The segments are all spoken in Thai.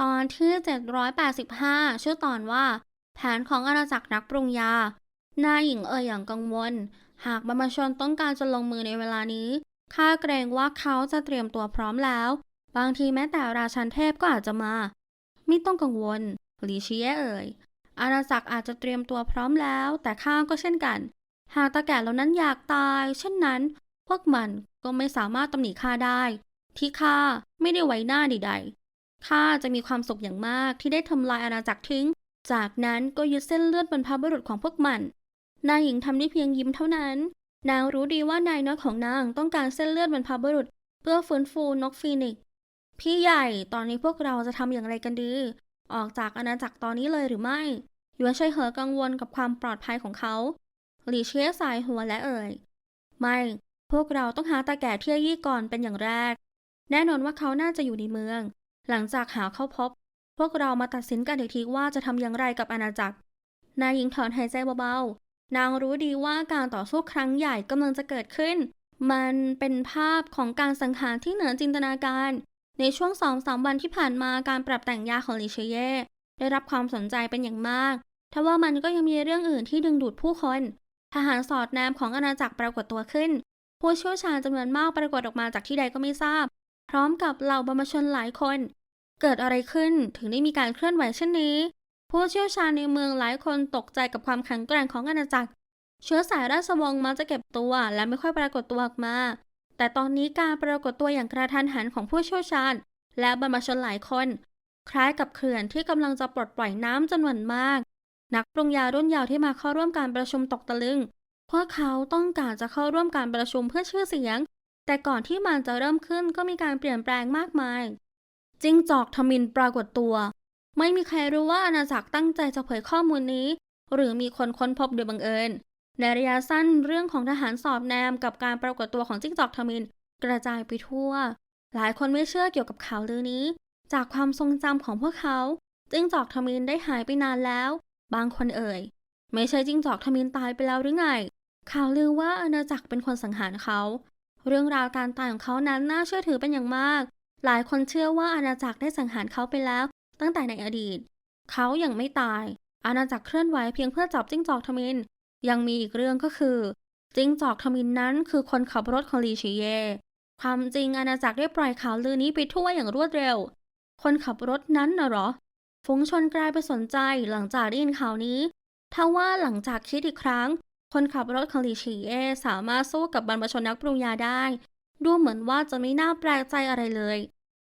ตอนที่ 785 ชื่อตอนว่า แผนของอาณาจักรนักปรุงยา นายหญิงเอ่ยอย่างกังวล หากบรรพชนต้องการจะลงมือในเวลานี้ ข้าเกรงว่าเขาจะเตรียมตัวพร้อมแล้ว บางทีแม้แต่ราชันเทพก็อาจจะมา ไม่ต้องกังวลลีเชียเอ่ย อาณาจักรอาจจะเตรียมตัวพร้อมแล้ว แต่ข้าก็เช่นกัน หากตาแก่เหล่านั้นอยากตาย เช่นนั้น พวกมันก็ไม่สามารถตำหนิข้าได้ ที่ข้าไม่ได้ไว้หน้าใดๆ ข้าจะมีความสุขอย่างมากที่ได้ทำลายอาณาจักรทิ้ง จากนั้นก็ยึดเส้นเลือดบรรพบุรุษของพวกมัน นายหญิงทำได้เพียงยิ้มเท่านั้น นางรู้ดีว่านายน้อยของนางต้องการเส้นเลือดบรรพบุรุษ เพื่อฟื้นฟูนกฟีนิกซ์พี่ใหญ่ตอนนี้พวกเราจะทำอย่างไรกันดี ออกจากอาณาจักรตอนนี้เลยหรือไม่ยวนชัยเหอกังวลกับความปลอดภัยของเขาหลีเชียสายหัวและเอ่ย ไม่ พวกเราต้องหาตาแก่เที่ยยี่ก่อนเป็นอย่างแรก แน่นอนว่าเขาน่าจะอยู่ในเมือง หลังจากหาเข้าพบ พวกเรามาตัดสินกันอีกทีว่าจะทำอย่างไรกับอาณาจักร นายหญิงถอนหายใจเบาๆ นางรู้ดีว่าการต่อสู้ครั้งใหญ่กำลังจะเกิดขึ้น มันเป็นภาพของการสังหารที่เหนือจินตนาการ ในช่วงสองสามวันที่ผ่านมาการปรับแต่งยาของลิเชเย่ได้รับความสนใจเป็นอย่างมากทว่ามันก็ยังมีเรื่องอื่นที่ดึงดูดผู้คน ทหารสอดแนมของอาณาจักรปรากฏตัวขึ้น ผู้เชี่ยวชาญจำนวนมากปรากฏออกมาจากที่ใดก็ไม่ทราบ พร้อมกับเหล่าบรรพชนหลายคน เกิดอะไรขึ้นถึงได้มีการเคลื่อนไหวเช่นนี้ ผู้เชี่ยวชาญในเมืองหลายคนตกใจกับความแข็งแกร่งของอาณาจักร เชื้อสายราชวงศ์มักจะเก็บตัวและไม่ค่อยปรากฏตัวออกมา แต่ตอนนี้การปรากฏตัวอย่างกระทันหันของผู้เชี่ยวชาญ และบรรพชนหลายคน คล้ายกับเขื่อนที่กำลังจะปลดปล่อยน้ำจำนวนมาก นักปรุงยารุ่นยาวที่มาเข้าร่วมการประชุมตกตะลึงพวกเขาต้องการจะเข้าร่วมการประชุมเพื่อชื่อเสียง แต่ก่อนที่มันจะเริ่มขึ้นก็มีการเปลี่ยนแปลงมากมาย จิ้งจอกทมินปรากฏตัว ไม่มีใครรู้ว่าอาณาจักรตั้งใจจะเผยข้อมูลนี้ หรือมีคนค้นพบโดยบังเอิญ ในระยะสั้นเรื่องของทหารสอบแนมกับการปรากฏตัวของจิ้งจอกทมินกระจายไปทั่ว หลายคนไม่เชื่อเกี่ยวกับข่าวลือนี้ จากความทรงจำของพวกเขาจิ้งจอกทมินได้หายไปนานแล้ว บางคนเอ่ย ไม่ใช่จิ้งจอกทมินตายไปแล้วหรือไง ข่าวลือว่าอาณาจักรเป็นคนสังหารเขา เรื่องราวการตายของเขานั้นน่าเชื่อถือเป็นอย่างมาก หลายคนเชื่อว่าอาณาจักรได้สังหารเขาไปแล้ว ตั้งแต่ในอดีต เขายัางไม่ตาย อาณาจักรเคลื่อนไหวเพียงเพื่อจับจิ้งจอกทมิน ยังมีอีกเรื่องก็คือ จิ้งจอกทมินนั้นคือคนขับรถของลีชิเย ความจริงอาณาจักรได้ปล่อยข่าวลือนี้ไปทั่วอย่างรวดเร็ว คนขับรถนั้นน่ะหรอ ฝูงชนกลายไปสนใจหลังจากได้ยินข่าวนี้ทว่าหลังจากคิดอีกครั้ง คนขับรถของลีชิเย่สามารถสู้กับบรรพชนนักปรุงยาได้ ดูเหมือนว่าจะไม่น่าแปลกใจอะไรเลย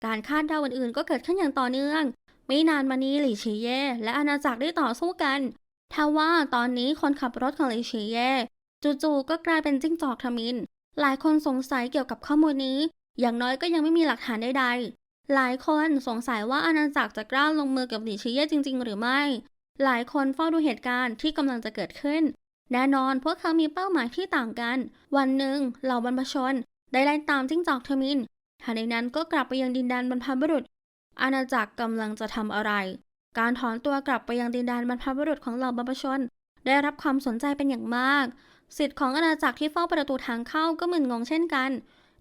การคาดเดาอื่นๆ ก็เกิดขึ้นอย่างต่อเนื่อง ไม่นานมานี้หลี่ชีเย่และอาณาจักรได้ต่อสู้กันทว่าตอนนี้คนขับรถของหลี่ชีเย่จู่ๆก็กลายเป็นจิ้งจอกทมิน หลายคนสงสัยเกี่ยวกับข้อมูลนี้ อย่างน้อยก็ยังไม่มีหลักฐานใดๆ หลายคนสงสัยว่าอาณาจักรจะกล้าลงมือกับหลีชีเย่จริง ๆ หรือไม่ หลายคนเฝ้าดูเหตุการณ์ที่กำลังจะเกิดขึ้น แน่นอนพวกเขามีเป้าหมายที่ต่างกัน วันหนึ่งเหล่าบรรพชน ได้ไล่ตามจิ้งจอกเทมินทันใดนั้นก็กลับไปยังดินแดนบรรพบุรุษ อาณาจักรกำลังจะทำอะไร การถอนตัวกลับไปยังดินแดนบรรพบุรุษของเหล่าบรรพชน ได้รับความสนใจเป็นอย่างมาก สิทธิ์ของอาณาจักรที่เฝ้าประตูทางเข้าก็มึนงงเช่นกัน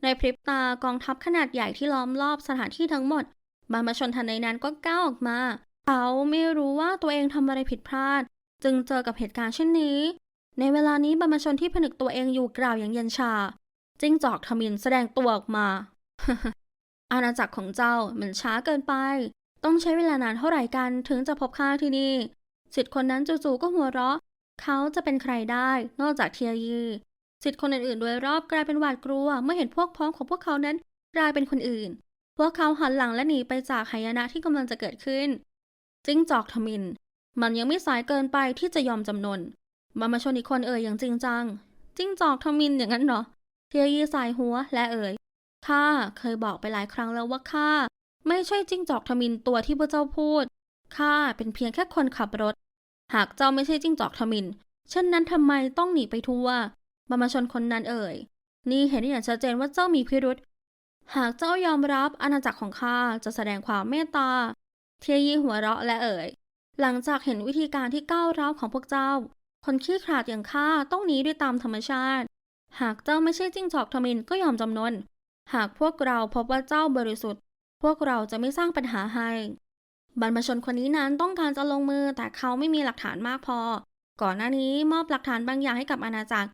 ในพริบตากองทัพขนาดใหญ่ที่ล้อมรอบสถานที่ทั้งหมด บรรพชนทันใดนั้นก็ก้าวออกมา เขาไม่รู้ว่าตัวเองทำอะไรผิดพลาด จึงเจอกับเหตุการณ์เช่นนี้ ในเวลานี้บรรพชนที่ผนึกตัวเองอยู่กล่าวอย่างเย็นชา จิ้งจอกทมินแสดงตัวออกมา อาณาจักรของเจ้ามันช้าเกินไป ต้องใช้เวลานานเท่าไหร่กันถึงจะพบข้าที่นี่สิทธิ์คนนั้นจู่ๆก็หัวเราะ เขาจะเป็นใครได้นอกจากเทียยีสิทธิ์คนอื่นๆ โดยรอบกลายเป็นหวาดกลัว เมื่อเห็นพวกพ้องของพวกเขานั้นกลายเป็นคนอื่น พวกเขาหันหลังและหนีไปจากหายนะที่กำลังจะเกิดขึ้น จิ้งจอกทมิน มันยังไม่สายเกินไปที่จะยอมจำนน บรรพชนอีกคนเอ่ยอย่างจริงจัง จิ้งจอกทมินอย่างนั้นเหรอ เทียยีสายหัวและเอ่ย ข้าเคยบอกไปหลายครั้งแล้วว่าข้าไม่ใช่จิ้งจอกทมินตัวที่พระเจ้าพูด ข้าเป็นเพียงแค่คนขับรถ หากเจ้าไม่ใช่จิ้งจอกทมิน เช่นนั้นทำไมต้องหนีไปทั่วบรรพชนคนนั้นเอ่ย นี่เห็นได้อย่างชัดเจนว่าเจ้ามีพิรุษ หากเจ้ายอมรับอาณาจักรของข้าจะแสดงความเมตตา เทียยีหัวเราะและเอ่ย หลังจากเห็นวิธีการที่ก้าวร้าวของพวกเจ้า คนขี้ขลาดอย่างข้าต้องหนีด้วยตามธรรมชาติ หากเจ้าไม่ใช่จิ้งจอกทมินก็ยอมจำนน หากพวกเราพบว่าเจ้าบริสุทธิ์ พวกเราจะไม่สร้างปัญหาให้ บรรพชนคนนี้นั้นต้องการจะลงมือแต่เขาไม่มีหลักฐานมากพอ ก่อนหน้านี้มอบหลักฐานบางอย่างให้กับอาณาจักร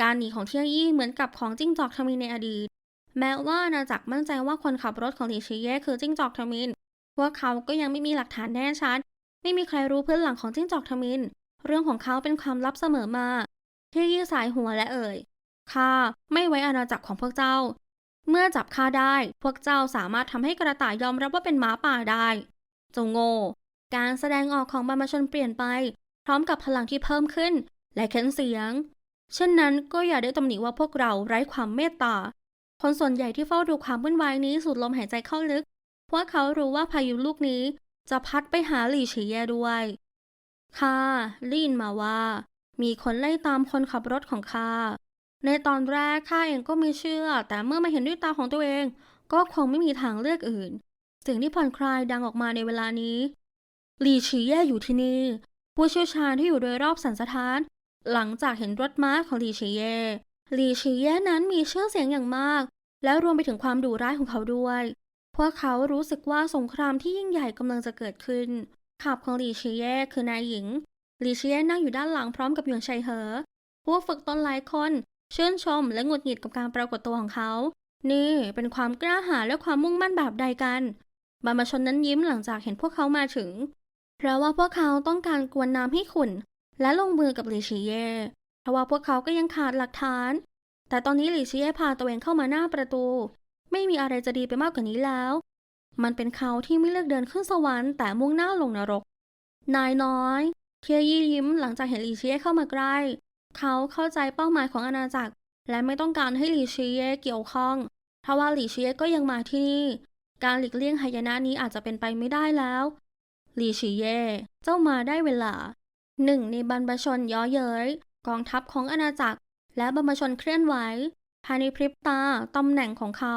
การหนีของเที่ยยี่เหมือนกับของจิ้งจอกทมินในอดีต แม้ว่าอาณาจักรมั่นใจว่าคนขับรถของลีชีเย่คือจิ้งจอกทมิน พวกเขาก็ยังไม่มีหลักฐานแน่ชัด ไม่มีใครรู้พื้นหลังของจิ้งจอกทมิน เรื่องของเขาเป็นความลับเสมอมา ที่ยี่สายหัวและเอ่ยข้าไม่ไว้อาณาจักรของพวกเจ้า เมื่อจับข้าได้ พวกเจ้าสามารถทำให้กระต่ายยอมรับว่าเป็นหมาป่าได้ จงโง่ การแสดงออกของบรรพชนเปลี่ยนไป พร้อมกับพลังที่เพิ่มขึ้น และเค้นเสียง เช่นนั้นก็อย่าได้ตำหนิว่าพวกเราไร้ความเมตตา คนส่วนใหญ่ที่เฝ้าดูความวุ่นวายนี้สูดลมหายใจเข้าลึก เพราะเขารู้ว่าพายุลูกนี้จะพัดไปหาหลี่ฉีเย่ด้วย ข้าได้ยินมาว่า มีคนไล่ตามคนขับรถของข้า ในตอนแรกข้าเองก็ไม่เชื่อ แต่เมื่อมาเห็นด้วยตาของตัวเอง ก็คงไม่มีทางเลือกอื่น เสียงที่ผ่อนคลายดังออกมาในเวลานี้ลีฉีเย่อยู่ที่นี่ ผู้เชี่ยวชาญที่อยู่โดยรอบสันสถาน หลังจากเห็นรถม้าของลีฉีเย่ลีฉีเย่นั้นมีชื่อเสียงอย่างมาก แล้วรวมไปถึงความดุร้ายของเขาด้วย พวกเขารู้สึกว่าสงครามที่ยิ่งใหญ่กำลังจะเกิดขึ้น ขับของหลีชีเย่คือนายหญิง หลีชีเย่นั่งอยู่ด้านหลังพร้อมกับหยวนชัยเหอ ผู้ฝึกตนหลายคนชื่นชมและหงุดหงิดกับการปรากฏตัวของเขา นี่เป็นความกล้าหาญและความมุ่งมั่นแบบใดกัน บรรพชนนั้นยิ้มหลังจากเห็นพวกเขามาถึง เพราะว่าพวกเขาต้องการกวนน้ำให้ขุนและลงมือกับหลีชีเย่เพราะว่าพวกเขาก็ยังขาดหลักฐาน แต่ตอนนี้หลีชีเย่พาตัวเองเข้ามาหน้าประตู ไม่มีอะไรจะดีไปมากกว่านี้แล้ว มันเป็นเขาที่ไม่เลือกเดินขึ้นสวรรค์แต่มุ่งหน้าลงนรก นายน้อย เทียยี่ยิ้มหลังจากเห็นหลีเชียเข้ามาใกล้ เขาเข้าใจเป้าหมายของอาณาจักร และไม่ต้องการให้หลีเชียเกี่ยวข้อง เพราะว่าหลีเชียก็ยังมาที่นี่ การหลีกเลี่ยงหายนะนี้อาจจะเป็นไปไม่ได้แล้ว หลีชีเยเจ้ามาได้เวลา หนึ่งในบรรพชนย้อเย้ยกองทัพของอาณาจักร และบรรพชนเคลื่อนไหวภายในพริบตาตำแหน่งของเขา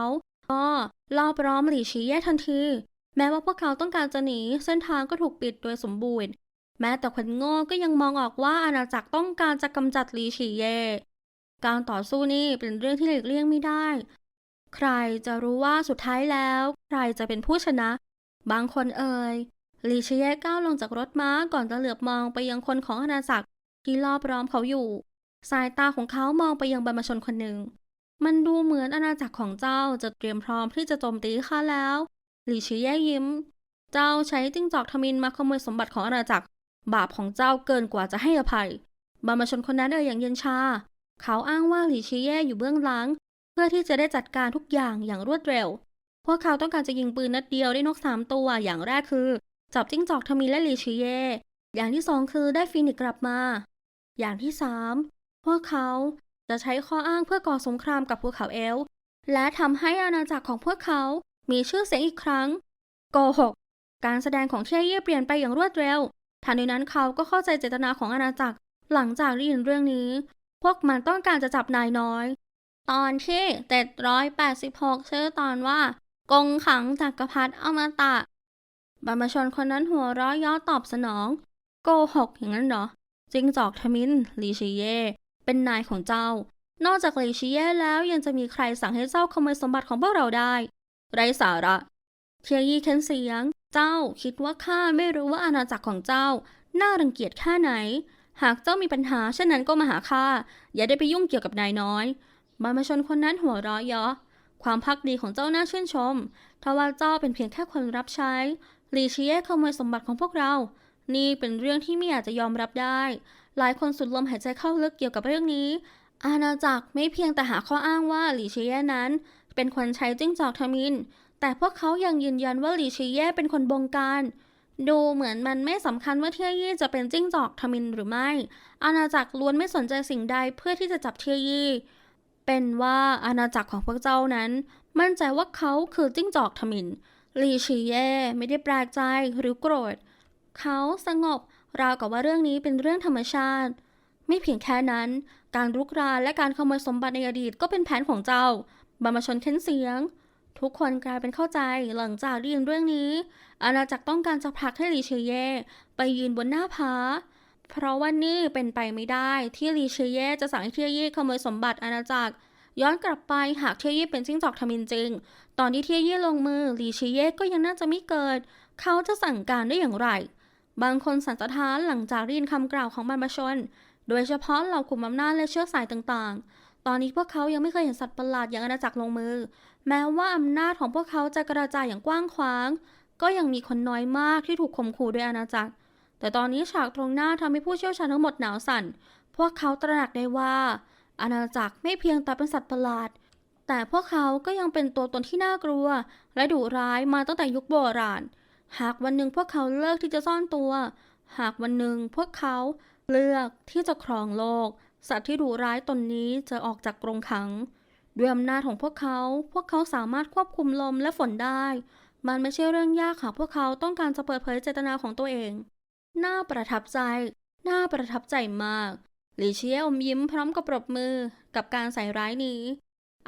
ก็รอบล้อมหลีชีเย่ทันที แม้ว่าพวกเขาต้องการจะหนีเส้นทางก็ถูกปิดโดยสมบูรณ์ แม้แต่คนโง่ก็ยังมองออกว่าอาณาจักรต้องการจะกำจัดหลีชีเย่การต่อสู้นี่เป็นเรื่องที่หลีกเลี่ยงไม่ได้ ใครจะรู้ว่าสุดท้ายแล้ว ใครจะเป็นผู้ชนะ บางคนเอ่ยลีชีเยก้าวลงจากรถม้าก่อนจะเหลือบมองไปยังคนของอาณาจักรที่รอบล้อมเขาอยู่ สายตาของเขามองไปยังบรรพชนคนหนึ่ง มันดูเหมือนอาณาจักรของเจ้าจะเตรียมพร้อมที่จะโจมตีข้าแล้ว หลี่ชีแย่ยิ้ม เจ้าใช้จิ้งจอกทมินมาขโมยสมบัติของอาณาจักร บาปของเจ้าเกินกว่าจะให้อภัย บรรพชนคนนั้นเอ่ยอย่างเย็นชา เขาอ้างว่าหลี่ชีแย่อยู่เบื้องหลัง เพื่อที่จะได้จัดการทุกอย่างอย่างรวดเร็ว พวกเขาต้องการจะยิงปืนนัดเดียวได้นกสามตัว อย่างแรกคือ จับจิ้งจอกทมินและหลี่ชีแย่อย่างที่สองคือได้ฟีนิกกลับมา อย่างที่สามพวกเขา จะใช้ข้ออ้างเพื่อก่อสงครามกับภูเขาเอล และทำให้อาณาจักรของพวกเขา มีชื่อเสียงอีกครั้งโกหกการแสดงของเทียเย่เปลี่ยนไปอย่างรวดเร็วทันใดนั้นเขาก็เข้าใจเจตนาของอาณาจักร หลังจากได้ยินเรื่องนี้ พวกมันต้องการจะจับนายน้อย ตอนที่ 786 ชื่อตอนว่า กงขังจักรพรรดิอมตะบรรพชนคนนั้นหัวราะย่อตอบสนอง โกหกอย่างนั้นเหรอจิงจอกทมินลีชีเย่ เป็นนายของเจ้า นอกจากเลชีเย่แล้วยังจะมีใครสั่งให้เจ้าขโมยสมบัติของพวกเราได้ ไรสาระ เทียยี่เค้นเสียง เจ้าคิดว่าข้าไม่รู้ว่าอาณาจักรของเจ้า น่ารังเกียจแค่ไหน หากเจ้ามีปัญหาเช่นนั้นก็มาหาข้า อย่าได้ไปยุ่งเกี่ยวกับนายน้อยบรรพชนคนนั้นหัวเราะเยาะความพักดีของเจ้าน่าชื่นชมทว่าเจ้าเป็นเพียงแค่คนรับใช้ลีชีเยขโมยสมบัติของพวกเรา นี่เป็นเรื่องที่ไม่อาจจะยอมรับได้ หลายคนสุดลมหายใจเข้าลึกเกี่ยวกับเรื่องนี้ อาณาจักรไม่เพียงแต่หาข้ออ้างว่าหลีชีเยนั้น เป็นคนใช้จิ้งจอกทมิน แต่พวกเขายังยืนยันว่าหลีชีเยเป็นคนบงการ ดูเหมือนมันไม่สำคัญว่าเทียยี่จะเป็นจิ้งจอกทมินหรือไม่ อาณาจักรล้วนไม่สนใจสิ่งใดเพื่อที่จะจับเทียยี่เป็นว่าอาณาจักรของพวกเจ้านั้น มั่นใจว่าเขาคือจิ้งจอกทมินลีชีเย่ไม่ได้แปลกใจหรือโกรธ เขาสงบ ราวกับว่าเรื่องนี้เป็นเรื่องธรรมชาติ ไม่เพียงแค่นั้น การรุกรานและการขโมยสมบัติในอดีตก็เป็นแผนของเจ้าบรรพชนเค้นเสียง ทุกคนกลายเป็นเข้าใจหลังจากได้ยินเรื่องนี้ อาณาจักรต้องการจะผลักให้ลีเชเย่ไปยืนบนหน้าผาเพราะว่านี่เป็นไปไม่ได้ที่ลีเชเย่จะสั่งให้เทียเย่ขโมยสมบัติอาณาจักร ย้อนกลับไปหากเทียเย่เป็นจิ้งจอกทมินจริง ตอนที่เทียเย่ลงมือลีเชเย่ก็ยังน่าจะไม่เกิด เขาจะสั่งการได้อย่างไร บางคนสันสะท้านหลังจากได้ยินคำกล่าวของบรรพชน โดยเฉพาะเหล่ากลุ่มอำนาจและเชื้อสายต่างๆ ตอนนี้พวกเขายังไม่เคยเห็นสัตว์ประหลาดอย่างอาณาจักรลงมือ แม้ว่าอำนาจของพวกเขาจะกระจายอย่างกว้างขวาง ก็ยังมีคนน้อยมากที่ถูกข่มขู่โดยอาณาจักร แต่ตอนนี้ฉากตรงหน้าทำให้ผู้เชี่ยวชาญทั้งหมดหนาวสั่น พวกเขาตระหนักได้ว่า อาณาจักรไม่เพียงแต่เป็นสัตว์ประหลาด แต่พวกเขาก็ยังเป็นตัวตนที่น่ากลัว และดุร้ายมาตั้งแต่ยุคโบราณ หากวันหนึ่งพวกเขาเลิกที่จะซ่อนตัว หากวันหนึ่งพวกเขาเลือกที่จะครองโลก สัตว์ที่ดุร้ายตนนี้จะออกจากกรงขัง ด้วยอำนาจของพวกเขา พวกเขาสามารถควบคุมลมและฝนได้ มันไม่ใช่เรื่องยากหากพวกเขาต้องการจะเปิดเผยเจตนาของตัวเอง น่าประทับใจ น่าประทับใจมากหลีเชียอมยิ้มพร้อมกับปรบมือกับการใส่ร้ายนี้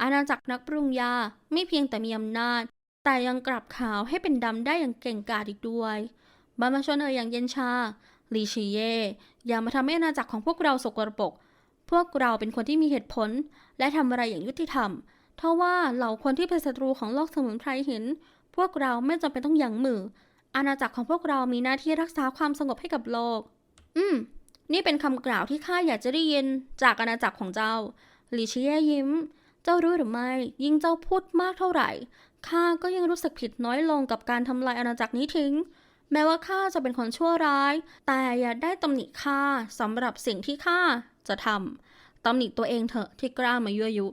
อาณาจักรนักปรุงยาไม่เพียงแต่มีอำนาจ แต่ยังกลับขาวให้เป็นดำได้อย่างเก่งกาจอีกด้วยบรรพชนเอยอย่างเย็นชาลีชีเย่อย่ามาทำให้อาณาจักรของพวกเราสกรปรกพวกเราเป็นคนที่มีเหตุผล และทำอะไรอย่างยุติธรรมเท่าว่าเหล่าคนที่เป็นศัตรูของโลกสมุนไพรเห็น พวกเราไม่จำเป็นต้องยั้งมือ อาณาจักรของพวกเรามีหน้าที่รักษาความสงบให้กับโลก อืม นี่เป็นคำกล่าวที่ข้าอยากจะได้ยินจากอาณาจักรของเจ้าลีชิเย่ยิ้ม เจ้ารู้หรือไม่ ยิ่งเจ้าพูดมากเท่าไหร่ ข้าก็ยิ่งรู้สึกผิดน้อยลงกับการทำลายอาณาจักรนี้ทิ้ง แม้ว่าข้าจะเป็นคนชั่วร้าย แต่อย่าได้ตำหนิข้าสำหรับสิ่งที่ข้าจะทำตำหนิตัวเองเถอะที่กล้ามายั่วยุ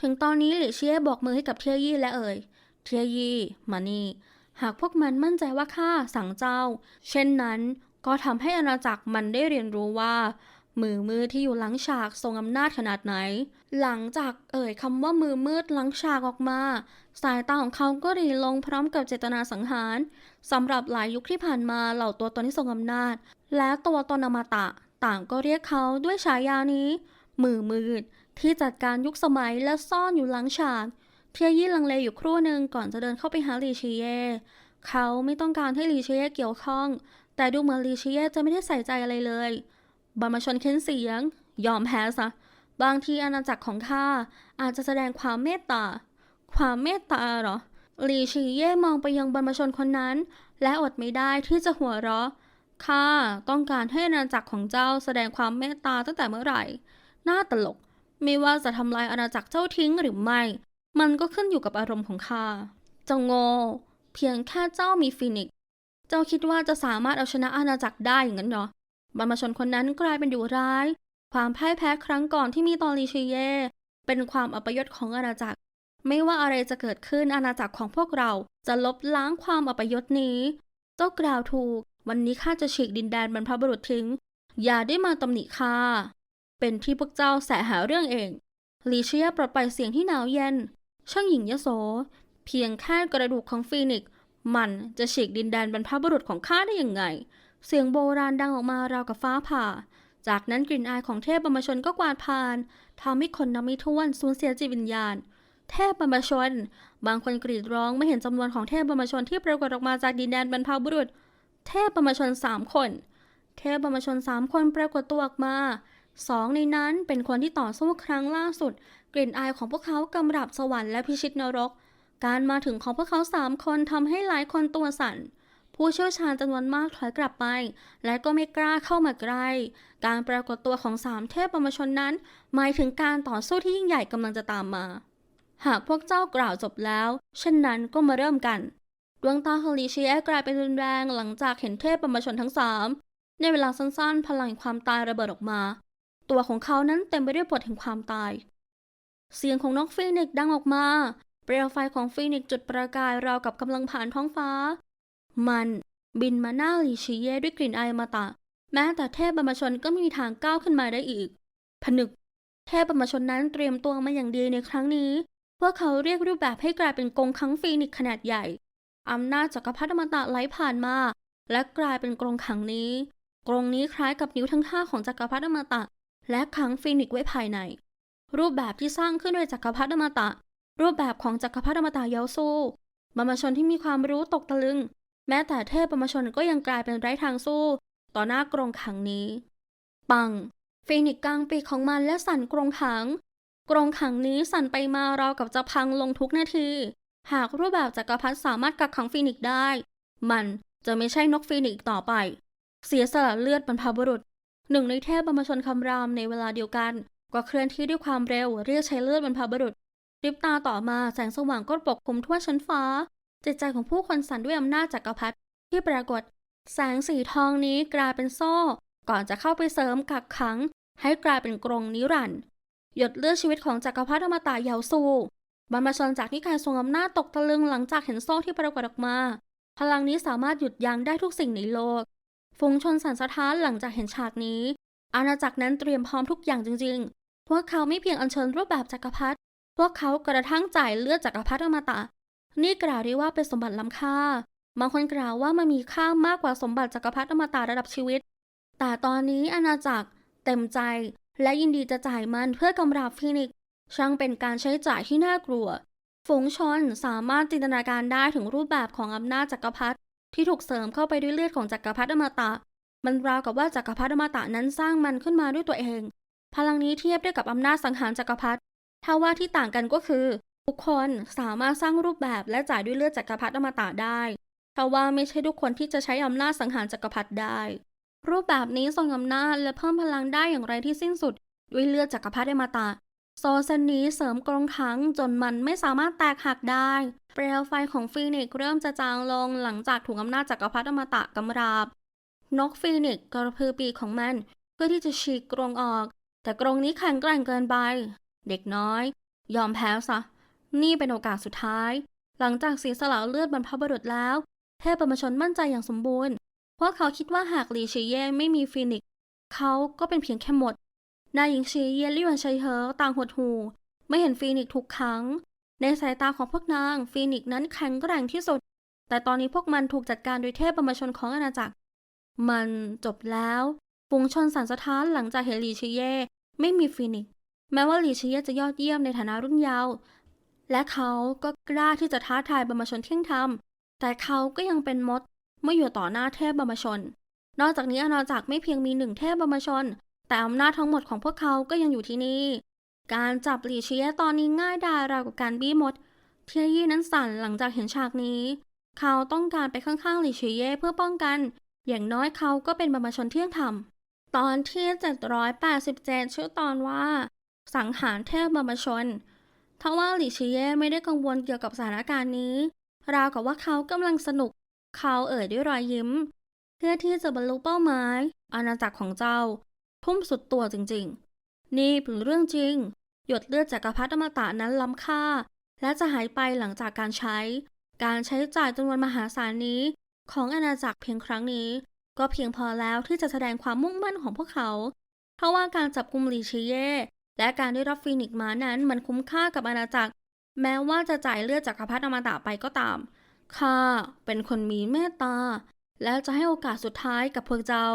ถึงตอนนี้หลี่เชี่ยบอกมือให้กับเทียยี่และเอ่ย เทียยี่มานี่ หากพวกมันมั่นใจว่าข้าสั่งเจ้า เช่นนั้นก็ทำให้อาณาจักรมันได้เรียนรู้ว่า มือมืดที่อยู่หลังฉากทรงอำนาจขนาดไหน หลังจากเอ่ยคำว่ามือมืดหลังฉากออกมา สายตาของเขาก็รีลงพร้อมกับเจตนาสังหารสำหรับหลายยุคที่ผ่านมาเหล่าตัวตนที่ทรงอำนาจ และตัวตนอมตะ ต่างก็เรียกเขาด้วยฉายานี้ มือมืดที่จัดการยุคสมัยและซ่อนอยู่หลังฉาก เทียยี่ลังเลอยู่ครู่หนึ่งก่อนจะเดินเข้าไปหาลีชีเย่เขาไม่ต้องการให้ลีชีเย่เกี่ยวข้อง แต่ดูเหมือนลีชีเย่จะไม่ได้ใส่ใจอะไรเลย บรรพชนเค้นเสียง ยอมแพ้ซะ บางทีอาณาจักรของข้าอาจจะแสดงความเมตตา ความเมตตาเหรอลีชีเย่มองไปยังบรรพชนคนนั้น และอดไม่ได้ที่จะหัวเราะข้าต้องการให้อาณาจักรของเจ้าแสดงความเมตตาตั้งแต่เมื่อไหร่ น่าตลก ไม่ว่าจะทำลายอาณาจักรเจ้าทิ้งหรือไม่ มันก็ขึ้นอยู่กับอารมณ์ของข้าเจ้าโง่ เพียงแค่เจ้ามีฟินิกซ์เจ้าคิดว่าจะสามารถเอาชนะอาณาจักรได้อย่างนั้นเหรอ บรรพชนคนนั้นกลายเป็นดุร้าย ความพ่ายแพ้ครั้งก่อนที่มีตอนลีชีเย เป็นความอัปยศของอาณาจักร ไม่ว่าอะไรจะเกิดขึ้นอาณาจักรของพวกเราจะลบล้างความอัปยศนี้ เจ้ากล่าวถูก วันนี้ข้าจะฉีกดินแดนบรรพบุรุษทิ้ง อย่าได้มาตำหนิข้า เป็นที่พวกเจ้าแสหาเรื่องเอง ลีเชียปลดปล่อยเสียงที่หนาวเย็น ช่างหญิงยโส เพียงแค่กระดูกของฟีนิกมันจะฉีกดินแดนบรรพบุรุษของข้าได้ยังไง เสียงโบราณดังออกมาราวกับฟ้าผ่า จากนั้นกลิ่นอายของเทพบรรพชนก็กวาดผ่านทำให้คนนับไม่ถ้วนสูญเสียจิตวิญญาณ เทพบรรพชน บางคนกรีดร้องเมื่อเห็นจำนวนของเทพบรรพชนที่ปรากฏออกมาจากดินแดนบรรพบุรุษ เทพบรรพชนสามคน เทพบรรพชนสามคนปรากฏตัวออกมาสองในนั้นเป็นคนที่ต่อสู้ครั้งล่าสุด กลิ่นอายของพวกเขากำรับสวรรค์และพิชิตนรก การมาถึงของพวกเขาสามคนทำให้หลายคนตัวสั่น ผู้เชี่ยวชาญจำนวนมากถอยกลับไป และก็ไม่กล้าเข้ามาใกล้ การปรากฏตัวของสามเทพบรรพชนนั้น หมายถึงการต่อสู้ที่ยิ่งใหญ่กำลังจะตามมา หากพวกเจ้ากล่าวจบแล้วเช่นนั้นก็มาเริ่มกัน ดวงตาของลีเชียกลายเป็นรุนแรงหลังจากเห็นเทพบรรพชนทั้งสามในเวลาสั้นๆ พลังแห่งความตายระเบิดออกมา ตัวของเขานั้นเต็มไปด้วยบทแห่งความตาย เสียงของนกฟีนิกซ์ดังออกมา เปลวไฟของฟีนิกซ์จุดประกายราวกับกำลังผ่านท้องฟ้า มัน บินมาหน้าลีชิเย่ด้วยกลิ่นอายอมาตะ แม้แต่เทพบรรพชนก็ไม่มีทางก้าวขึ้นมาได้อีก ผนึก เทพบรรพชนนั้นเตรียมตัวมาอย่างดีในครั้งนี้ พวกเขาเรียกรูปแบบให้กลายเป็นกรงขังฟีนิกขนาดใหญ่อำนาจจักรพรรดิอมตะไหลผ่านมา และกลายเป็นกรงขังนี้ กรงนี้คล้ายกับนิ้วทั้งห้าของจักรพรรดิอมตะ และขังฟีนิกไว้ภายใน รูปแบบที่สร้างขึ้นโดยจักรพรรดิอมตะ รูปแบบของจักรพรรดิอมตะเยาซูบรรพชนที่มีความรู้ตกตะลึง แม้แต่เทพบรรพชนก็ยังกลายเป็นไร้ทางสู้ ต่อหน้ากรงขังนี้ ปังฟีนิกซ์กลางปีกของมันและสั่นกรงขัง กรงขังนี้สั่นไปมาราวกับจะพังลงทุกนาที หากรูปแบบจักรพรรดิสามารถกักขังฟีนิกซ์ได้ มันจะไม่ใช่นกฟีนิกซ์ต่อไป เสียสละเลือดบรรพบุรุษ หนึ่งในเทพบรรพชนคำรามในเวลาเดียวกัน ก็เคลื่อนที่ด้วยความเร็วเรียกใช้เลือดบรรพบุรุษริบตาต่อมาแสงสว่างก็ปกคลุมทั่วชั้นฟ้า จิตใจของผู้คนสั่นด้วยอำนาจจักรพรรดิที่ปรากฏ แสงสีทองนี้กลายเป็นโซ่ ก่อนจะเข้าไปเสริมกักขัง ให้กลายเป็นกรงนิรันดร์หยดเลือดชีวิตของจักรพรรดิอมตะเยาวสูบรรพชนจากนิกายทรงอำนาจตกตะลึงหลังจากเห็นโซ่ที่ปรากฏออกมา พลังนี้สามารถหยุดยั้งได้ทุกสิ่งในโลกฝูงชนสันสะท้านหลังจากเห็นฉากนี้ อาณาจักรนั้นเตรียมพร้อมทุกอย่างจริง ๆ พวกเขาไม่เพียงอัญเชิญรูปแบบจักรพรรดิพวกเขากระทั่งจ่ายเลือดจักรพรรดิอมตะ นี่กล่าวได้ว่าเป็นสมบัติล้ำค่า บางคนกล่าวว่ามันมีค่ามากกว่าสมบัติจักรพรรดิอมตะระดับชีวิต แต่ตอนนี้อาณาจักรเต็มใจ และยินดีจะจ่ายมันเพื่อกำราบฟีนิกช่างเป็นการใช้จ่ายที่น่ากลัว ฝูงชนสามารถจินตนาการได้ถึงรูปแบบของอำนาจจักรพรรดิที่ถูกเสริมเข้าไปด้วยเลือดของจักรพรรดิอมตะ มันราวกับว่าจักรพรรดิอมตะนั้นสร้างมันขึ้นมาด้วยตัวเอง พลังนี้เทียบได้กับอำนาจสังหารจักรพรรดิถ้าว่าที่ต่างกันก็คือ ทุกคนสามารถสร้างรูปแบบและจ่ายด้วยเลือดจักรพรรดิอมตะได้ถ้าว่าไม่ใช่ทุกคนที่จะใช้อำนาจสังหารจักรพรรดิได้ รูปแบบนี้ทรงอำนาจและเพิ่มพลังได้อย่างไรที่สิ้นสุด ด้วยเลือดจักรพรรดิอมตะ โซเซนนี้เสริมกรงขังจนมันไม่สามารถแตกหักได้ เปลวไฟของฟีนิกซ์เริ่มจะจางลงหลังจากถูกอำนาจจักรพรรดิอมตะกำราบ นกฟีนิกกระพือปีกของมันเพื่อที่จะฉีกกรงออก แต่กรงนี้แข็งแกร่งเกินไป เด็กน้อย ยอมแพ้ซะ นี่เป็นโอกาสสุดท้าย หลังจากเสียสละเลือดบรรพบุรุษแล้ว เทพบรรพชนมั่นใจอย่างสมบูรณ์ เพราะเขาคิดว่าหากหลีชีเย่ไม่มีฟีนิกซ์เขาก็เป็นเพียงแค่หมด นายหญิงชีเย่ลี่หวันชัยเฮอต่างหดหูไม่เห็นฟีนิกซ์ถูกขัง ในสายตาของพวกนางฟีนิกซ์นั้นแข็งแกร่งที่สุด แต่ตอนนี้พวกมันถูกจัดการโดยเทพบรรพชนของอาณาจักร มันจบแล้วฝูงชนสันสะท้านหลังจากเห็นลีชิเย่ไม่มีฟีนิกซ์แม้ว่าหลีชิเย่จะยอดเยี่ยมในฐานะรุ่นเยาว์ และเขาก็กล้าที่จะท้าทายบรรชนเที่ยงธรรม แต่เขาก็ยังเป็นมดเมื่ออยู่ต่อหน้าเทพบรรชน นอกจากนี้อาณาจักรไม่เพียงมีหนึ่งเทพบรรชน แต่อำนาจทั้งหมดของพวกเขาก็ยังอยู่ที่นี่ การจับหลีชิเย่ตอนนี้ง่ายดายราวกับการบี้มด เทียยี่นั้นสั่นหลังจากเห็นฉากนี้ เขาต้องการไปข้างๆหลีชิเย่เพื่อป้องกัน อย่างน้อยเขาก็เป็นบรรชนเที่ยงธรรม ตอนที่787ชื่อตอนว่า สังหารเทพบรรชน ทว่าหลีชิเย่ไม่ได้กังวลเกี่ยวกับสถานการณ์นี้ ราวกับว่าเขากำลังสนุก เขาเอ่ยด้วยรอยยิ้ม เพื่อที่จะบรรลุเป้าหมาย อาณาจักรของเจ้า ทุ่มสุดตัวจริงๆ นี่เป็นเรื่องจริง หยดเลือดจากักรพรรดิอมตะนั้นล้ำค่า และจะหายไปหลังจากการใช้ การใช้จ่ายจำนวนมหาศาลนี้ ของอาณาจักรเพียงครั้งนี้ ก็เพียงพอแล้วที่จะแสดงความมุ่งมั่นของพวกเขา เพราะว่าการจับกุมหลีชิเย่ และการได้รับฟีนิกซ์มานั้นมันคุ้มค่ากับอาณาจักร แม้ว่าจะจ่ายเลือดจากักรพรรดิอมตะไปก็ตาม ข้าเป็นคนมีเมตตา และจะให้โอกาสสุดท้ายกับพวกเจ้า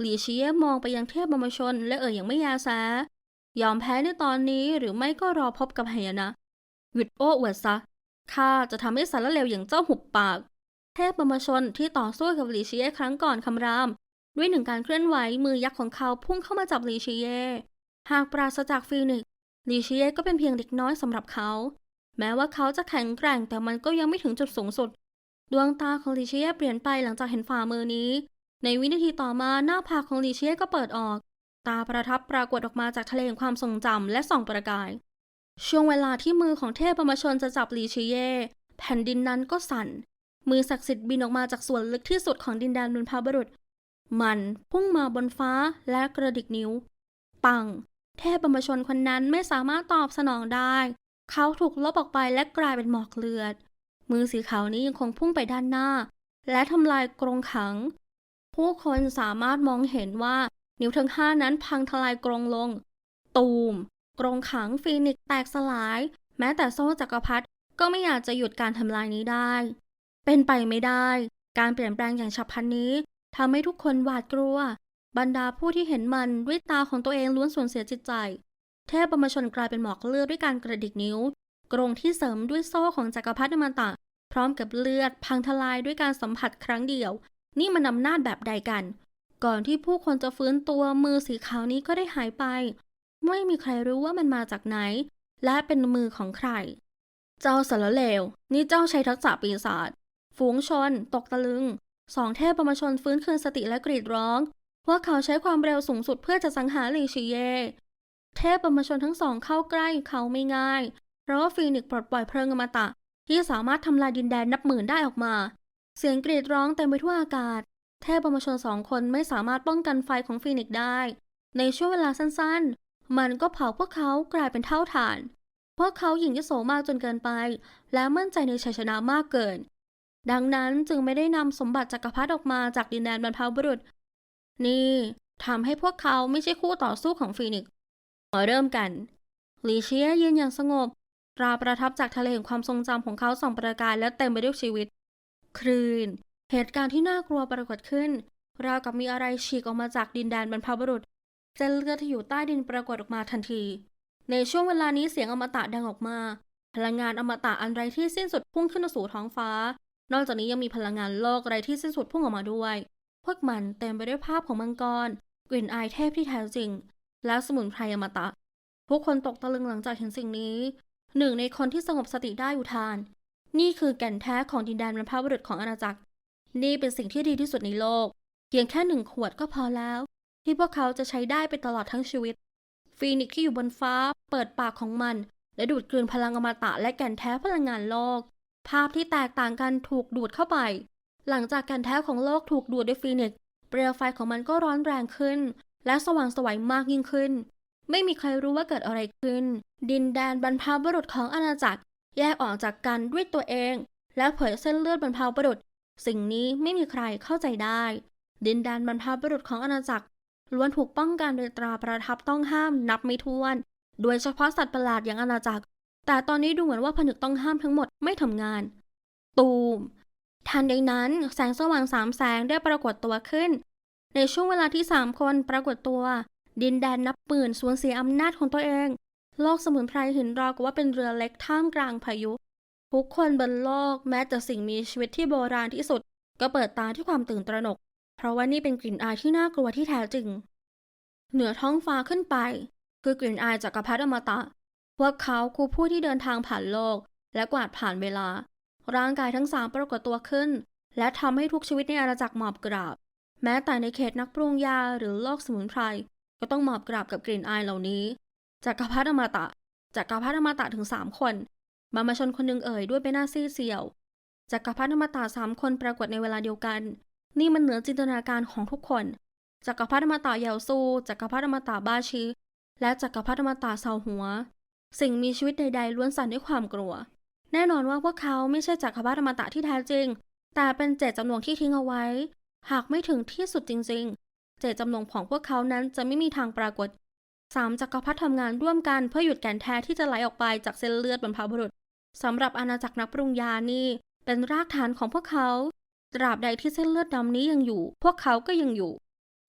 หลีชิเยมองไปยังเทพบรรพชน และเอ่ยอย่างไม่ยาแสยอมแพ้ในตอนนี้หรือไม่ก็รอพบกับหายนะหยุดโอ้อวดซะข้าจะทำให้สารเลวอย่างเจ้าหุบปาก เทพบรรพชนที่ต่อสู้กับหลีชิเยครั้งก่อนคำราม ด้วยหนึ่งการเคลื่อนไหวมือยักษ์ของเขาพุ่งเข้ามาจับหลีชิเย หากปราศจากฟีนิกซ์ลีเชิเย่ก็เป็นเพียงเด็กน้อยสำหรับเขา แม้ว่าเขาจะแข็งแกร่งแต่มันก็ยังไม่ถึงจุดสูงสุด ดวงตาของลีเชิเย่เปลี่ยนไปหลังจากเห็นฝ่ามือนี้ ในวินาทีต่อมาหน้าผากของลีเชิเย่ก็เปิดออก ตาประทับปรากฏออกมาจากทะเลแห่งความทรงจำและส่องประกาย ช่วงเวลาที่มือของเทพบรรพชนจะจับลีเชิเย่แผ่นดินนั้นก็สั่น มือศักดิ์สิทธิ์บินออกมาจากส่วนลึกที่สุดของดินแดนบรรพบุรุษมันพุ่งมาบนฟ้าและกระดิกนิ้ว ปัง เทพบรรพชนคนนั้นไม่สามารถตอบสนองได้ เขาถูกลบออกไปและกลายเป็นหมอกเลือด มือสีขาวนี้ยังคงพุ่งไปด้านหน้า และทำลายกรงขัง ผู้คนสามารถมองเห็นว่า นิ้วทั้งห้านั้นพังทลายกรงลง ตูม กรงขังฟีนิกแตกสลาย แม้แต่โซ่จักรพรรดิก็ไม่อยากจะหยุดการทำลายนี้ได้ เป็นไปไม่ได้ การเปลี่ยนแปลงอย่างฉับพลันนี้ทำให้ทุกคนหวาดกลัว บรรดาผู้ที่เห็นมันด้วยตาของตัวเองล้วนสูญเสียจิตใจ เทพบรรพชนกลายเป็นหมอกเลือดด้วยการกระดิกนิ้ว กรงที่เสริมด้วยโซ่ของจักรพรรดิอมตะ พร้อมกับเลือด พังทลายด้วยการสัมผัสครั้งเดียว นี่มันอำนาจแบบใดกัน ก่อนที่ผู้คนจะฟื้นตัวมือสีขาวนี้ก็ได้หายไป ไม่มีใครรู้ว่ามันมาจากไหน และเป็นมือของใคร เจ้าสารเลว นี่เจ้าใช้ทักษะปีศาจฝูงชน ตกตะลึงสองเทพบรมชนฟื้นคืนสติและกรีดร้อง พวกเขาใช้ความเร็วสูงสุดเพื่อจะสังหารหลิงชีเย่ เทพบรมชนทั้งสองเข้าใกล้เขาไม่ง่าย เพราะว่าฟีนิกซ์ปลดปล่อยเพลิงอมตะ ที่สามารถทำลายดินแดนนับหมื่นได้ออกมา เสียงกรีดร้องเต็มไปทั่วอากาศ เทพบรมชนสองคนไม่สามารถป้องกันไฟของฟีนิกซ์ได้ ในช่วงเวลาสั้นๆ มันก็เผาพวกเขากลายเป็นเท่าฐาน พวกเขาหยิ่งยโสมากจนเกินไป และมั่นใจในชัยชนะมากเกิน ดังนั้นจึงไม่ได้นำสมบัติจักรพรรดิออกมาจากดินแดนบรรพบุรุษ นี่ทำให้พวกเขาไม่ใช่คู่ต่อสู้ของฟีนิกซ์มาเริ่มกันลีเชียยืนอย่างสงบตราประทับจากทะเลแห่งความทรงจำของเขาสองประกายและเต็มไปด้วยชีวิต คลื่น เหตุการณ์ที่น่ากลัวปรากฏขึ้น ราวกับมีอะไรฉีกออกมาจากดินแดนบรรพบุรุษเส้นเลือดที่อยู่ใต้ดินปรากฏออกมาทันที ในช่วงเวลานี้เสียงอมตะดังออกมา พลังงานอมตะอันไรที่สิ้นสุดพุ่งขึ้นสู่ท้องฟ้า นอกจากนี้ยังมีพลังงานโลกไรที่สิ้นสุดพุ่งออกมาด้วย พวกมันเต็มไปด้วยภาพของมังกร กลิ่นอายเทพที่แท้จริง และสมุนไพรอมตะผู้คนตกตะลึงหลังจากเห็นสิ่งนี้ หนึ่งในคนที่สงบสติได้อุทาน นี่คือแก่นแท้ของดินแดนบรรพบุรุษของอาณาจักร นี่เป็นสิ่งที่ดีที่สุดในโลก เพียงแค่หนึ่งขวดก็พอแล้ว ที่พวกเขาจะใช้ได้ไปตลอดทั้งชีวิต ฟีนิกซ์ที่อยู่บนฟ้า เปิดปากของมัน และดูดกลืนพลังอมตะและแก่นแท้พลังงานโลก ภาพที่แตกต่างกันถูกดูดเข้าไป หลังจากแก่นแท้ของโลกถูกดูดด้วยฟีนิกซ์เปลวไฟของมันก็ร้อนแรงขึ้น และสว่างสวัยมากยิ่งขึ้น ไม่มีใครรู้ว่าเกิดอะไรขึ้น ดินแดนบรรพบุรุษของอาณาจักร แยกออกจากกันด้วยตัวเอง และเผยเส้นเลือดบรรพบุรุษ สิ่งนี้ไม่มีใครเข้าใจได้ ดินแดนบรรพบุรุษของอาณาจักรล้วนถูกป้องกันโดยตราประทับต้องห้ามนับไม่ถ้วน โดยเฉพาะสัตว์ประหลาดอย่างอาณาจักร แต่ตอนนี้ดูเหมือนว่าผนึกต้องห้ามทั้งหมดไม่ทำงาน ตูม ทันใดนั้นแสงสว่างสามแสงได้ปรากฏตัวขึ้น ในช่วงเวลาที่สามคนปรากฏตัว ดินแดนนับหมื่นสูญเสียอำนาจของตัวเอง โลกสมุนไพรเห็นราวกับว่าเป็นเรือเล็กท่ามกลางพายุ ทุกคนบนโลกแม้แต่สิ่งมีชีวิตที่โบราณที่สุด ก็เปิดตาที่ความตื่นตระหนก เพราะว่านี่เป็นกลิ่นอายที่น่ากลัวที่แท้จริง เหนือท้องฟ้าขึ้นไป คือกลิ่นอายจากกัรพัดอมตะพวกเขาคือผู้ที่เดินทางผ่านโลกและกวาดผ่านเวลา ร่างกายทั้งสามปรากฏตัวขึ้น และทำให้ทุกชีวิตในอาณาจักรหมอบกราบ แม้แต่ในเขตนักปรุงยาหรือโลกสมุนไพรก็ต้องหมอบกราบกับกลิ่นอายเหล่านี้จากกัรพัดอมตะจากกัรพัดอมตะถึงสามคนมามาชนคนหนึ่งเอ่ยด้วยใบหน้าซีดเซียวจากกัรพัดอมตะสามคนปรากฏในเวลาเดียวกัน นี่มันเหนือจินตนาการของทุกคนจักรพรรดิอมตะเยาซูจักรพรรดิอมตะบาชิ และจักรพรรดิอมตะเซาหัว สิ่งมีชีวิตใดๆล้วนสั่นด้วยความกลัว แน่นอนว่าพวกเขาไม่ใช่จักรพรรดิอมตะที่แท้จริง แต่เป็นเจตจำนงที่ทิ้งเอาไว้ หากไม่ถึงที่สุดจริง ๆ เจตจำนงของพวกเขานั้นจะไม่มีทางปรากฏสามจักรพรรดิทำงานร่วมกันเพื่อหยุดแก่นแท้ที่จะไหลออกไปจากเส้นเลือดบรรพบุรุษสำหรับอาณาจักรนักปรุงยานี่ เป็นรากฐานของพวกเขา ตราบใดที่เส้นเลือดดำนี้ยังอยู่ พวกเขาก็ยังอยู่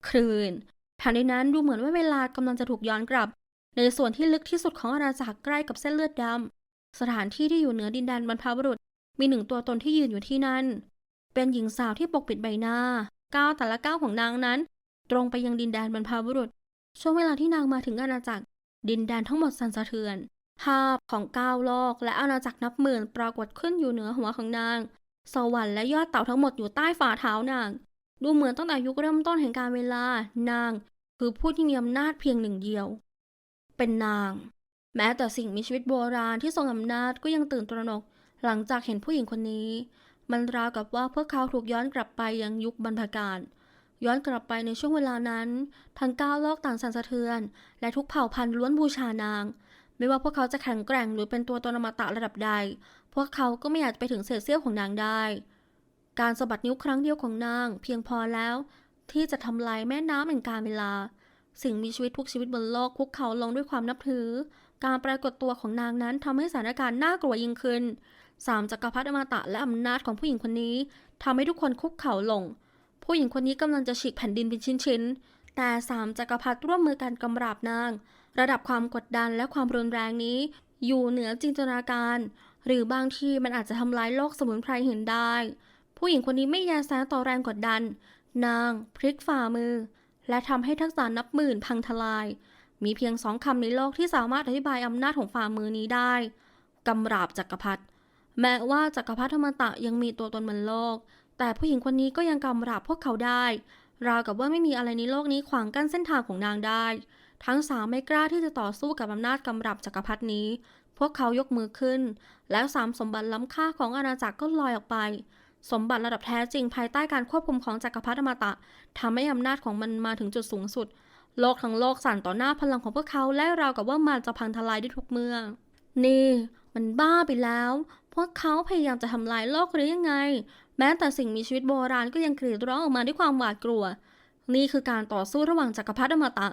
คลื่นทันนั้นดูเหมือนว่าเวลากำลังจะถูกย้อนกลับ ในส่วนที่ลึกที่สุดของอาณาจักรใกล้กับเส้นเลือดดำ สถานที่ที่อยู่เหนือดินแดนบรรพบุรุษ มีหนึ่งตัวตนที่ยืนอยู่ที่นั่น เป็นหญิงสาวที่ปกปิดใบหน้า ก้าวแต่ละก้าวของนางนั้น ตรงไปยังดินแดนบรรพบุรุษ ช่วงเวลาที่นางมาถึงอาณาจักร ดินแดนทั้งหมดสั่นสะเทือน ภาพของก้าวโลกและอาณาจักรนับหมื่นปรากฏขึ้นอยู่เหนือหัวของนาง สวรรค์และยอดเต่าทั้งหมดอยู่ใต้ฝ่าเท้านาง ดูเหมือนตั้งแต่ยุคเริ่มต้นแห่งการเวลา นาง คือผู้ที่มีอำนาจเพียงหนึ่งเดียว เป็นนาง แม้แต่สิ่งมีชีวิตโบราณที่ทรงอำนาจก็ยังตื่นตระหนก หลังจากเห็นผู้หญิงคนนี้ มันราวกับว่าพวกเขาถูกย้อนกลับไปยังยุคบรรพกาลย้อนกลับไปในช่วงเวลานั้น ทั้งเก้าโลกต่างสั่นสะเทือน และทุกเผ่าพันธุ์ล้วนบูชานาง ไม่ว่าพวกเขาจะแข็งแกร่งหรือเป็นตัวตนอมตะระดับใด พวกเขาก็ไม่อาจไปถึงเศษเสี้ยวของนางได้ การสะบัดนิ้วครั้งเดียวของนาง เพียงพอแล้ว ที่จะทำลายแม่น้ำแห่งการเวลา สิ่งมีชีวิตทุกชีวิตบนโลกคุกเขาลงด้วยความนับถือ การปรากฏตัวของนางนั้นทำให้สถานการณ์น่ากลัวยิ่งขึ้นสามจักรพรรดิอมตะและอำนาจของผู้หญิงคนนี้ทำให้ทุกคนคุกเข่าลง ผู้หญิงคนนี้กำลังจะฉีกแผ่นดินเป็นชิ้นๆ แต่สามจักรพรรดิร่วมมือกันกำราบนาง ระดับความกดดันและความรุนแรงนี้ อยู่เหนือจินตนาการ หรือบางทีมันอาจจะทำลายโลกสมุนไพรเห็นได้ ผู้หญิงคนนี้ไม่แยแสต่อแรงกดดัน นางพลิกฝ่ามือ และทำให้ทักษะนับหมื่นพังทลาย มีเพียงสองคำในโลกที่สามารถอธิบายอำนาจของฝ่ามือนี้ได้ กำราบจักรพรรดิแม้ว่าจักรพรรดิธรรมตะยังมีตัวตนบนโลก แต่ผู้หญิงคนนี้ก็ยังกำราบพวกเขาได้ ราวกับว่าไม่มีอะไรในโลกนี้ขวางกั้นเส้นทางของนางได้ ทั้งสามไม่กล้าที่จะต่อสู้กับอำนาจกำรับจักรพรรดินี้ พวกเขายกมือขึ้น แล้วสามสมบัติล้ำค่าของอาณาจักรก็ลอยออกไป สมบัติระดับแท้จริงภายใต้การควบคุมของจักรพรรดิอมตะทำให้อำนาจของมันมาถึงจุดสูงสุด โลกทั้งโลกสั่นต่อหน้าพลังของพวกเขาและราวกับว่ามันจะพังทลายได้ทุกเมื่อนี่ มันบ้าไปแล้ว พวกเขาพยายามจะทำลายโลกหรือยังไง แม้แต่สิ่งมีชีวิตโบราณก็ยังกรีดร้องออกมาด้วยความหวาดกลัว นี่คือการต่อสู้ระหว่างจักรพรรดิอมตะ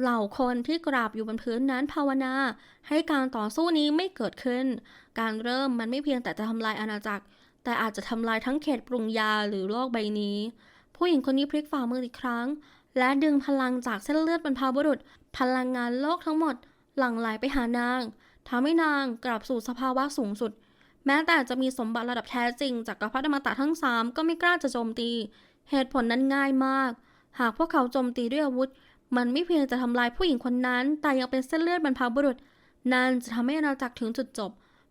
เหล่าคนที่กราบอยู่บนพื้นนั้นภาวนา ให้การต่อสู้นี้ไม่เกิดขึ้น การเริ่มมันไม่เพียงแต่จะทำลายอาณาจักร แต่อาจจะทำลายทั้งเขตปรุงยาหรือโลกใบนี้ ผู้หญิงคนนี้พลิกฝ่ามืออีกครั้ง และดึงพลังจากเส้นเลือดบรรพบุรุษ พลังงานโลกทั้งหมด หลั่งไหลไปหานางทำให้นางกลับสู่สภาวะสูงสุด แม้แต่จะมีสมบัติระดับแท้จริง จากกัพรรดิอมตะทั้งสามก็ไม่กล้าจะโจมตี เหตุผลนั้นง่ายมาก หากพวกเขาโจมตีด้วยอาวุธ มันไม่เพียงจะทำลายผู้หญิงคนนั้น แต่ยังเป็นเส้นเลือดบรรพบุรุษนั่นจะทำให้อาณาจักรถึงจุดจบ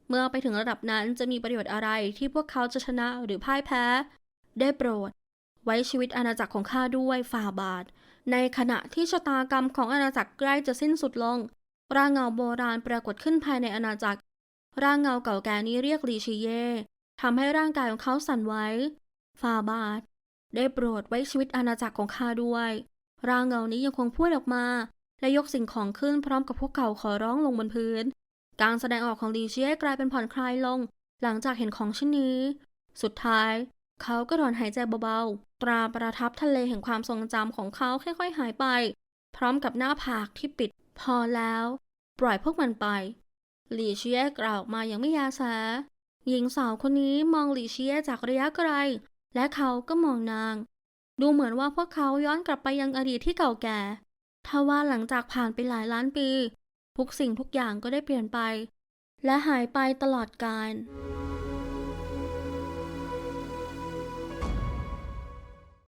เมื่อไปถึงระดับนั้นจะมีประโยชน์อะไรที่พวกเขาจะชนะหรือพ่ายแพ้ ได้โปรด ไว้ชีวิตอาณาจักรของข้าด้วยฝ่าบาท ในขณะที่ชะตากรรมของอาณาจักรใกล้จะสิ้นสุดลง ร่างเงาโบราณปรากฏขึ้นภายในอาณาจักร ร่างเงาเก่าแก่นี้เรียกลีชิเย่ทำให้ร่างกายของเขาสั่นไหวฝ่าบาท ได้โปรดไว้ชีวิตอาณาจักรของข้าด้วย ร่างเงานี้ยังคงพูดออกมา และยกสิ่งของขึ้นพร้อมกับพวกเขาขอร้องลงบนพื้น การแสดงออกของลีเชียกลายเป็นผ่อนคลายลง หลังจากเห็นของชิ้นนี้ สุดท้าย เขาก็ถอนหายใจเบาๆ ตราประทับทะเลแห่งความทรงจำของเขาค่อยๆหายไป พร้อมกับหน้าผากที่ปิดพอแล้ว ปล่อยพวกมันไปหลีเชียกล่าวออกมาอย่างไม่ยาแสหญิงสาวคนนี้มองหลีเชียจากระยะไกล และเขาก็มองนาง ดูเหมือนว่าพวกเขาย้อนกลับไปยังอดีตที่เก่าแก่ทว่าหลังจากผ่านไปหลายล้านปี ทุกสิ่งทุกอย่างก็ได้เปลี่ยนไป และหายไปตลอดกาล